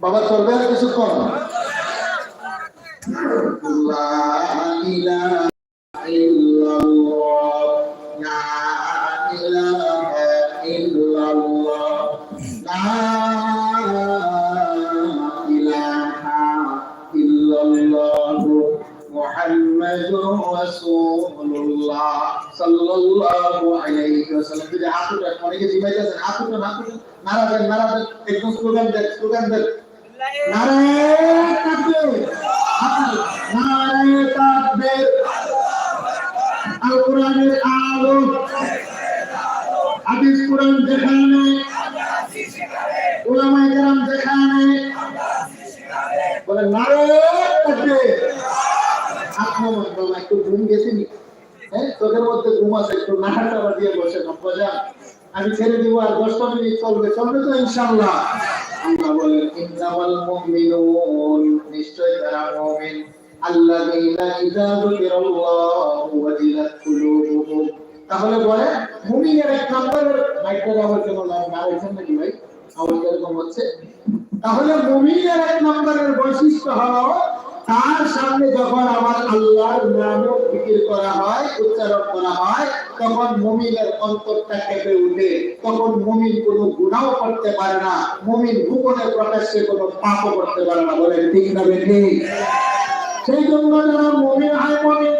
বাবা চলবে কিছুক্ষণ? আলাইহি ওয়াসাল্লাম যদি হাত উঠান অনেকে জিমাইতে আছেন বলে নারায়ে তাকবীর আপনার একটু ঘুম গেছিনি মধ্যে ঘুম আছে, একটু দিয়ে বসে আমি ছেড়ে দিব আর চলবে চলবে তো ইনশাল্লাহ আল্লাহ তাহলে বলে ভাই? এরকম হচ্ছে। তাহলে মুমিনের এক নম্বরের বৈশিষ্ট্য হলো তার সামনে যখন আমার আল্লাহর নাম ফিকির করা হয়, উচ্চারণ করা হয়, তখন মুমিনের অন্তরটা কেঁপে উঠে তখন মুমিন কোনো গুণাও করতে পারে না। মুমিন গোপনে প্রকাশ্যে কোনো পাপও করতে পারে না। বলে ঠিক না বেঠি? সেই জন্য যারা মুমিন হয়, মুমিন।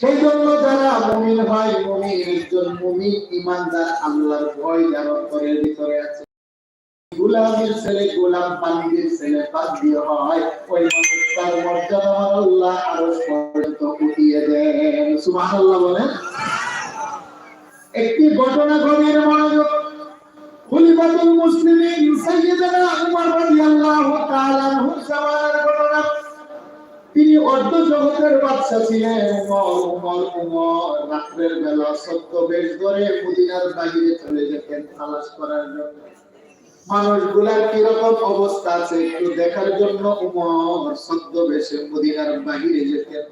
সেই জন্য যারা মুমিন হয় মুমিন একজন মুমিন, ইমানদার, আল্লাহর ভয় যার অন্তরের ভিতরে আছে। গোলামের ছেলে, গোলাম বান্দির ছেলে বান্দি হয়। ওই মানুষ তার মর্যাদা আল্লাহ আরও পর্যন্ত উঠিয়ে দেন। সুবহানাল্লাহ বলেন। একটি ঘটনা গভীর মনোযোগ খলিফাতুল মুসলিমিন সাইয়্যিদানা উমর রাদিয়াল্লাহু তাআলা আনহু জামানার ঘটনা। তিনি অর্ধ জগতের বাদশা ছিলেন। উমর উমর, রাত্রের বেলা সত্য বেশ ধরে মদিনার বাইরে চলে যেতেন তালাশ করার জন্য। মানুষগুলার কীরকম অবস্থা আছে, একটু দেখার জন্য উমর সদ্য বেশে মদিনার বাহিরে যেতেন।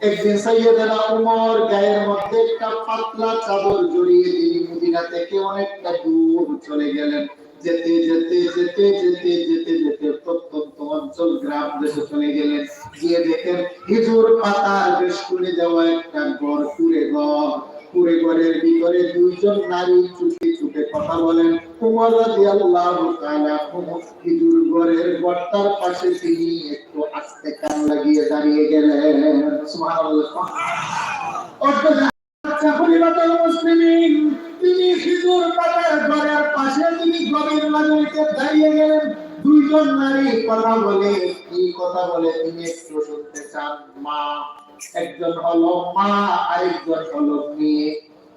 একদিন সাইয়েদানা উমর গায়ের মধ্যে একটা পাতলা চাদর জড়িয়ে তিনি মদিনা থেকে অনেকটা দূর চলে গেলেন। যেতে যেতে যেতে যেতে যেতে যেতে প্রত্যন্ত অঞ্চল, গ্রাম দেশে চলে গেলেন। গিয়ে দেখেন খেজুর পাতার বেশ খুলে দেওয়া একটা ঘর কুড়ে ঘর ঘরের ভিতরে দুইজন নারী চুপে চুপে কথা বলেন। উমর রাদিয়াল্লাহু তাআলা খেজুর ঘরের গর্তার পাশে তিনি একটু আস্তে কান লাগিয়ে দাঁড়িয়ে গেলেন। সুবহানাল্লাহ। আচ্ছা তিনি খেজুর পাতার ঘরের পাশে তিনি গভীর রাজনীতিতে দাঁড়িয়ে গেলেন। দুইজন নারী কথা বলে, কি কথা বলে, তিনি একটু শুনতে চান, মা। একজন হলো মা, আরেকজন হলো মেয়ে।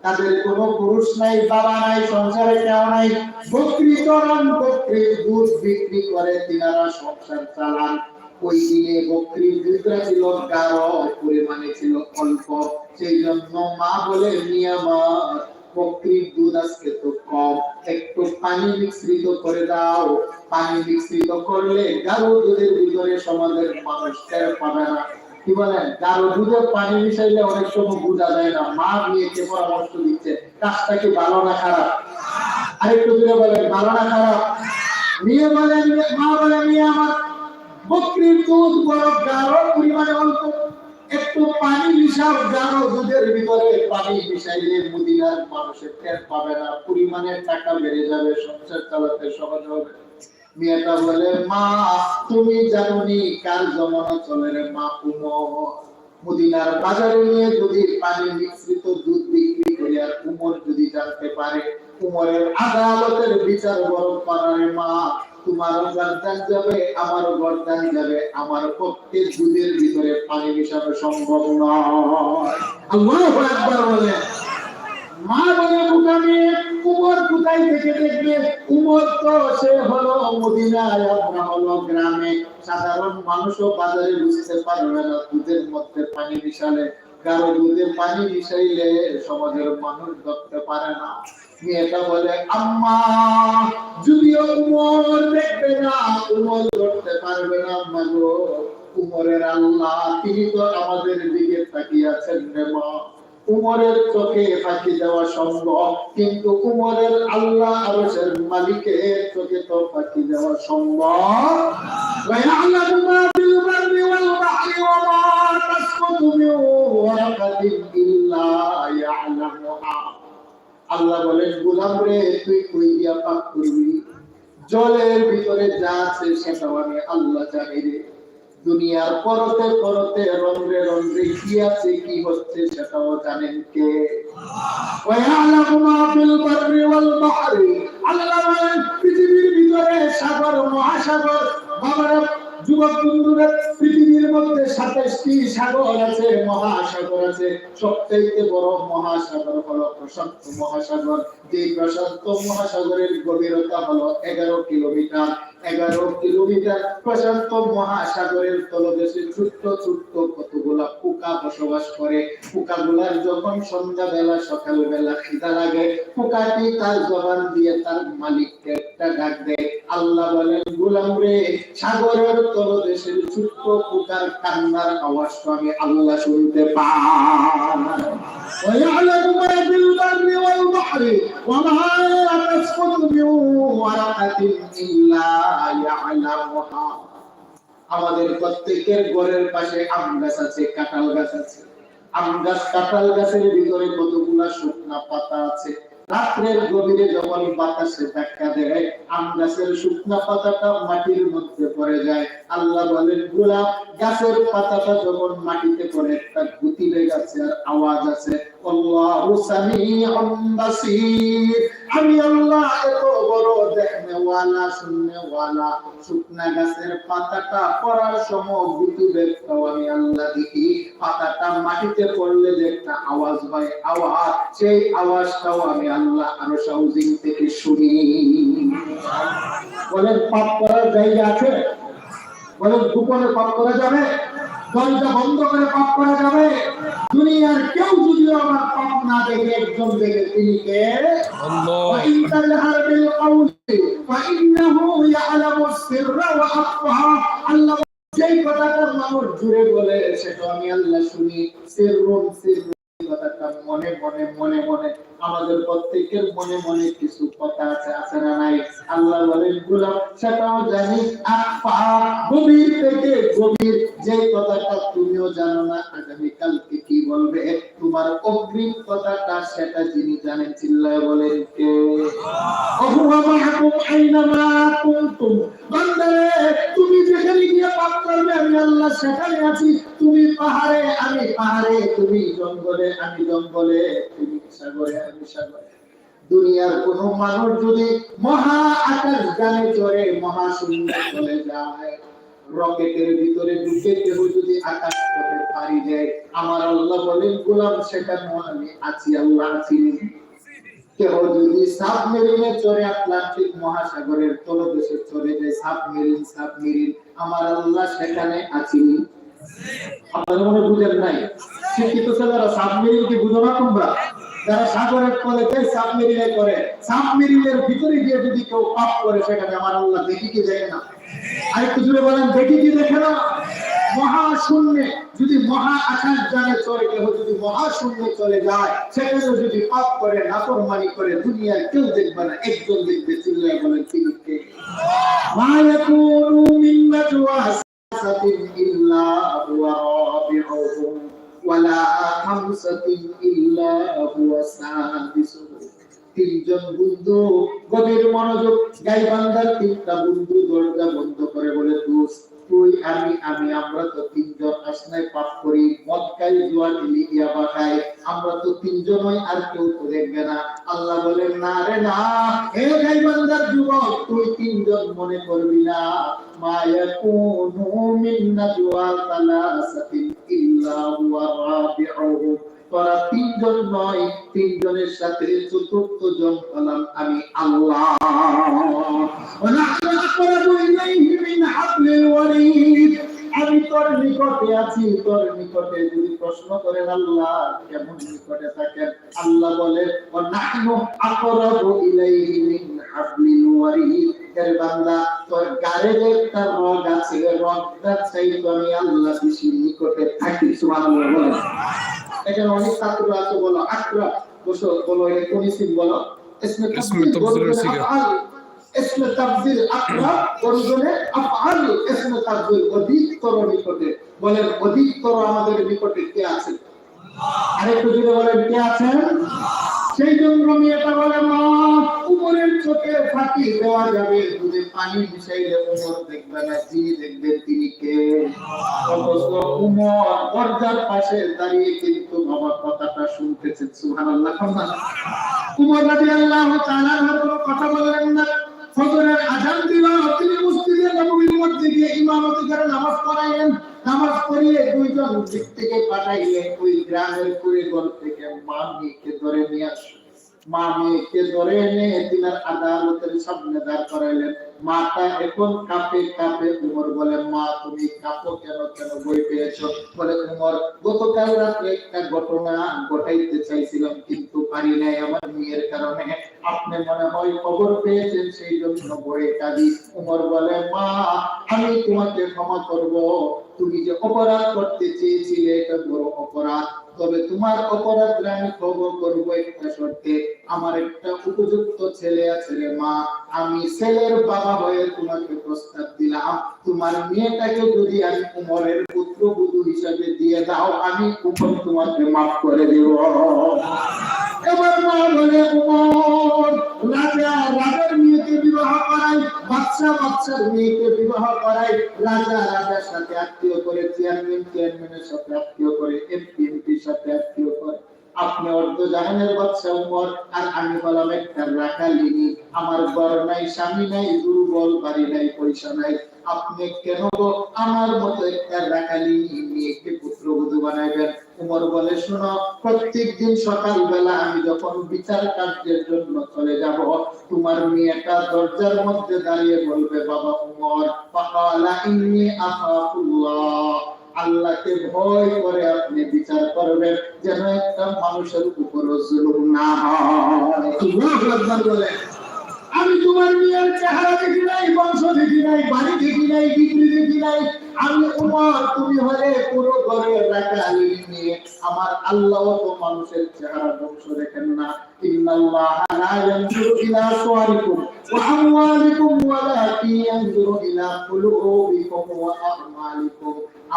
তাদের কোনো পুরুষ নাই, বাবা নাই, সংসারে কেউ নাই। বকরি চরণ বকরি দুধ বিক্রি করে তিনারা সংসার চালান। ওই দিনে বকরির দুধটা ছিল গাঢ়, পরিমাণে ছিল অল্প। সেই জন্য মা বলে নিয়ে আমার বকরির দুধ আজকে তো কম। একটু পানি মিশ্রিত করে দাও। পানি মিশ্রিত করলে দুধের ভিতরে সমাজের মানুষ টের পাবে না। কি পানি মিশাইলে অনেক সময় বোঝা যায় না। মা পরামর্শ দিচ্ছে। কাজটা কি ভালো না খারাপ? আরেকটু দূরে বলেন, ভালো না খারাপ? বলেন, মা বলেন, মেয়ে আমার বকরির দুধ বড় পরিমাণে মিশাও গাঢ় দুধের ভিতরে পানি মিশাইলে মদিনার মানুষের টের পাবে না পরিমাণে টাকা বেড়ে যাবে, সংসার চালাতে সহজ হবে। মেয়েটা বলে, মা, তুমি জানোনি কার জমানা চলে রে মা উমর মদিনার বাজারে নিয়ে যদি পানি মিশ্রিত দুধ বিক্রি করে আর উমর যদি জানতে পারে, উমরের আদালতের বিচার বড় পারে মা। তোমারও গর্দান যাবে আমারও গর্দান যাবে, আমার পক্ষে দুধের ভিতরে পানি মিশানো সম্ভব নয়। বলে। মা বলে উমর কোথায় থেকে দেখবে? উমর তো সে হলো মদিনায় হলো গ্রামে। সাধারণ মানুষও বাজারে বুঝতে পারবে না দুধের মধ্যে পানি মিশালে কারো দুধে পানি মিশাইলে সমাজের মানুষ ধরতে পারে না মেয়েটা বলে আম্মা যদিও উমর দেখবে না উমর ধরতে পারবে না আম্মা গো উমরের আল্লাহ তিনি তো আমাদের দিকে তাকিয়ে আছেন রে মা উমরের চোখে ফাঁকি দেওয়া সম্ভব কিন্তু উমরের আল্লাহ আরশের মালিকের চোখে তো ফাঁকি দেওয়া সম্ভব ويعلم ما في البر والبحر وما تسقط من ورقة إلا يعلمها আল্লাহ বলেন গোলাম রে তুই কই দিয়া পাক করবি জলের ভিতরে যা আছে সেটাও আমি আল্লাহ জানি রে দুনিয়ার পরতে পরতে রন্ধ্রে রন্ধ্রে কি আছে কি হচ্ছে সেটাও জানেন কে ويعلم ما في البر والبحر আল্লাহ বলেন পৃথিবীর ভিতরে সাগর মহাসাগর বাবারা যুবক বন্ধুরা পৃথিবীর মধ্যে সাতাশটি সাগর আছে, মহাসাগর আছে। সবচাইতে বড় মহাসাগর হলো প্রশান্ত মহাসাগর। যে প্রশান্ত মহাসাগরের গভীরতা হলো এগারো কিলোমিটার। এগারো কিলোমিটার প্রশান্ত মহাসাগরের তলদেশে ছোট্ট ছোট্ট কতগুলা পোকা বসবাস করে পোকাগুলার যখন সন্ধ্যা বেলা সকাল বেলা খিদা লাগে পোকাটি তার জবান দিয়ে তার মালিককে একটা ডাক দেয় আল্লাহ বলেন গুলাম রে সাগরের তলদেশের ছোট্ট পোকার কান্নার আওয়াজটা আমি আল্লাহ শুনতে পাই ويعلم ما في البر والبحر وما تسقط من ورقة إلا يعلمها আমাদের প্রত্যেকের ঘরের পাশে আম গাছ আছে, কাঁঠাল গাছ আছে। আম গাছ, কাঁঠাল গাছের ভিতরে কতগুলা শুকনা পাতা আছে? রাত্রের গভীরে যখন বাতাসে ধাক্কা দেয়, আম গাছের শুকনা পাতাটা মাটির মধ্যে পড়ে যায়। আল্লাহ বলেন, গোলাপ গাছের পাতাটা যখন মাটিতে পড়ে একটা গতি লেগে আছে আর আওয়াজ আছে। আল্লাহু আমি আল্লাহ এত বড় দেখনেওয়ালা শুননেওয়ালা শুকনা গাছের পাতাটা পড়ার সময় গতি বেগটাও আমি আল্লাহ দেখি, পাতাটা মাটিতে পড়লে যে একটা আওয়াজ হয়, আওয়াজ, সেই আওয়াজটাও আমি আল্লাহ আরও সাউজিং থেকে শুনি। বলেন, পাপ করার জায়গা আছে? বলেন, গোপনে পাপ করা যাবে? দরজা বন্ধ করে পাপ করা যাবে? দুনিয়ার কেউ যদি আমার পাপ না দেখে একজন দেখে তিনি কে? কথাটা মানুষ জুড়ে বলে সেটা আমি আল্লাহ শুনি। সিররুম সিররুম কথাটা। মনে মনে মনে মনে। আমাদের প্রত্যেকের মনে মনে কিছু কথা আছে আছে না নাই? আল্লাহ বলেন গুলাম সেটাও জানি আফা গভীর থেকে গভীর। যে কথাটা তুমিও জানো না আগামী কালকে কি বলবে? তোমার অগ্রিম কথাটা সেটা যিনি জানেন চিল্লায় বলেন কে? অহুয়া মাহাকুম আইনামা কুনতুম। বান্দারে তুমি যেখানে গিয়ে পাপ করবে আমি আল্লাহ সেখানে আছি। তুমি পাহাড়ে আমি পাহাড়ে তুমি জঙ্গলে আমি জঙ্গলে দুনিয়ার কোন মানুষ যদি মহা আকাশ গানে চড়ে চলে যায়, রকেটের ভিতরে ঢুকে কেউ যদি আকাশ আমার আল্লাহ বলেন, গোলাম সেখানেও আমি আছি, আল্লাহ আছি। কেউ যদি সাবমেরিনে চড়ে, আটলান্টিক মহাসাগরের তলদেশে চলে যায়, সাবমেরিন সাবমেরিন, আমার আল্লাহ সেখানে আছি। আপনারা মনে বুঝেন নাই? শিক্ষিত সাবমেরিন কি বুঝো না তোমরা? যারা সাগরের তলে যে সাবমেরিনে করে সাবমেরিনের ভিতরে গিয়ে যদি কেউ পাপ করে, সেখানে আমার আল্লাহ দেখি কি দেখে না? জুড়ে বলেন, দেখি কি দেখে না? যদি মহা আকাশ জানে চলে কেউ যদি মহাশূন্যে চলে যায় সেখানে যদি পাপ করে, নাফরমানি করে, দুনিয়ার কেউ দেখবে না, একজন দেখবে চিল্লায় মা সালাসাতিন ইল্লা হুয়া রাবিউহুম। ওয়ালা খামসাতিন ইল্লা হুয়া সাদিসুহুম তিনজন বন্ধু, গভীর মনোযোগ গাইবান্ধার তিনটা বন্ধু, দরজা বন্ধ করে বলে, দোস্ত, তুই, আমি আমি, আমরা তো তিনজন আসনায় পাপ করি, মদ খাই, জুয়া খেলি, ইয়াবা খাই, আমরা তো তিনজনই আর কেউ তো দেখবে না। আল্লাহ বলেন, না রে, না। হে গাইবান্ধার যুবক, তুই তিনজন মনে করবি না। মা ইয়াকুনু মিন নাজওয়া সালাসাতিন ইল্লা হুয়া রাবিউহুম তারা তিনজন নয়, তিনজনের সাথে চতুর্থ জন হলাম আমি আল্লাহ। আমি তোর নিকটে আছি, তোর নিকটে যদি প্রশ্ন করেন আল্লাহ, কেমন নিকটে থাকেন? আল্লাহ বলে, ও নাহনু আকরাবু ইলাইহি মিন হাবলিল ওয়ারিদ এর বান্দা তোর যে একটা রগ আছে রগটা চাই আমি আল্লাহ বেশি নিকটে থাকি সুবহানাল্লাহ বলেন এখানে অনেক ছাত্র আছে বলো আকরা বসো বলো এটা কোন ইসিম বলো আফআল। অধিকতর নিকটে। বলেন অধিকতর আমাদের নিকটে কে আছে? আরেকটু জুড়ে বলেন কে আছেন? সেই জন্য মেয়েটা বলে, মা, উপরের চোখে ফাঁকি দেওয়া যাবে। দুধে পানি দেখবে না, যিনি দেখবে তিনি কে? উমর দরজার পাশে দাঁড়িয়ে কিন্তু বাবার কথাটা শুনতেছে সুবহানাল্লাহ উমর রাজি আল্লাহ কোনো কথা বললেন না। ফজরের আজান দিলাম তিনি মসজিদে নববীর মধ্যে গিয়ে ইমামতি করে নামাজ পড়াইলেন। নামাজ পড়িয়ে দুইজন দিক থেকে পাঠাইলেন ওই গ্রামের পরিবার থেকে মা মেয়েকে ধরে নিয়ে আসে ধরে এনে আদালতের সামনে দাঁড় করাইলেন। মাটা এখন কাঁপে কাঁপে উমর বলে, মা, তুমি কাঁপো কেন কেন বই পেয়েছ? বলে উমর, গতকাল রাত্রে একটা ঘটনা ঘটাইতে চাইছিলাম, কিন্তু পারি নাই আমার মেয়ের কারণে। আপনি মনে হয় খবর পেয়েছেন, সেই জন্য বয়ে কাঁদি। উমর বলে, মা, আমি তোমাকে ক্ষমা করব। তুমি যে অপরাধ করতে চেয়েছিলে, এটা বড় অপরাধ। তবে তোমার অপরাধ আমি ক্ষমা করব একটা শর্তে আমার একটা উপযুক্ত ছেলে আছে রে মা। আমি ছেলের বাবা হয়ে তোমাকে প্রস্তাব দিলাম। তোমার মেয়েটাকে যদি আমি উমরের পুত্র বধূ হিসাবে দিয়ে দাও, আমি কুমার তোমাকে মাফ করে দেব। আপনি অর্ধ জাহানের বাচ্চা, উমর, আর আমি হলাম একটা রাখালিনী আমার ঘর নাই, স্বামী নাই, দুর্বল, বাড়ি নাই, পয়সা নাই। আপনি কেন আমার মতো একটা রাখালিনী মেয়েকে পুত্রবধূ বানাইবেন। উমর বলে, শোনো প্রত্যেক দিন সকালবেলা আমি যখন বিচার কার্যের জন্য চলে যাব, তোমার মেয়েটা দরজার মধ্যে দাঁড়িয়ে বলবে, বাবা উমর ফাকালা ইন্নী আখাফুল্লাহ আল্লাহকে ভয় করে আপনি বিচার করবেন, যেন একটা মানুষের উপর জুলুম না হয়। আল্লাহু বলে আমি তোমার মেয়ের চেহারা দেখি নাই, বংশ দেখি নাই, বাড়ি দেখি নাই ডিগ্রি দেখি নাই। আমি উমর, তুমি হলে পুরো ঘরের রাখালি নিয়ে আমার আল্লাহ তো মানুষের চেহারা বংশ দেখেন না। ইন্নাল্লাহ লা ইয়ানজুরু ইলা সুওয়ারিকুম ওয়া আমওয়ালিকুম ইয়ানজুরু ইলা কুলুবিকুম ওয়া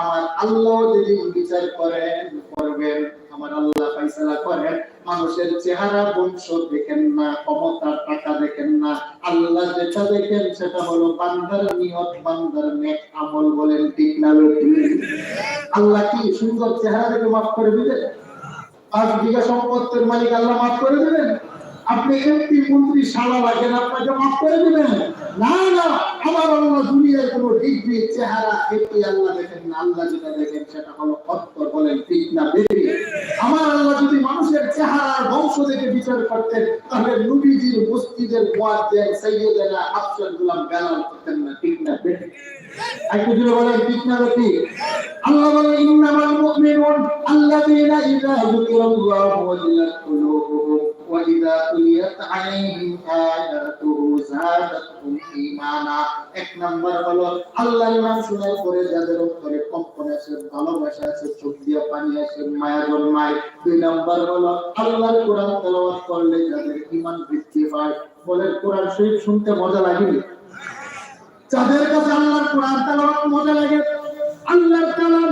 আমার আল্লাহ যদি বিচার করেন, করবেন। আমার আল্লাহ ফয়সালা করেন। মানুষের চেহারা বংশ দেখেন না, ক্ষমতার টাকা দেখেন না, আল্লাহ যেটা দেখেন সেটা হলো বান্দার নিয়ত, বান্দার নেক আমল বলেন, ঠিক না আল্লাহ কি সুন্দর চেহারা দেখে মাফ করে দিবেন? আর বিঘা সম্পত্তির মালিক আল্লাহ মাফ করে দিবেন? আপনি এমপি মন্ত্রী শালা লাগেন আপনাকে মাফ করে দিবেন। না না, আমার আল্লাহ দুনিয়ার কোন ডিগ্রি, চেহারা এটি আল্লাহ দেখেন না, আল্লাহ যেটা দেখেন সেটা হলো অত্তর বলেন ঠিক না বেশি আমার আল্লাহ যদি মানুষের চেহারার বংশ দেখে বিচার করতেন, তাহলে নবীজির মসজিদের মুয়াজ্জিন সাইয়্যিদানা আফসার গুলাম বেলাল করতেন না, ঠিক না বেশি আল্লাহ বলেন, ইন্নামাল মুমিনুন আল্লাযীনা ইযা যুকিরাল্লাহু ওয়াজিলাত কুলুবুহুম। ইযা তুলিয়াত আলাইহিম আয়াতুহু যাদাতহুম ঈমানা এক নাম্বার হলো আল্লাহর নাম শোনার পরে যাদের অন্তরে কম্পন আছে, ভালোবাসা আছে, চোখ দিয়ে পানি আছে, মায়া জন্মায় দুই নাম্বার হলো, আল্লাহর কোরআন তেলাওয়াত করলে যাদের ঈমান বৃদ্ধি হয় বলে কোরআন শরীফ শুনতে মজা লাগেনি যাদের কাছে আল্লাহর কোরআন তেলাওয়াত মজা লাগে, আল্লাহর কালাম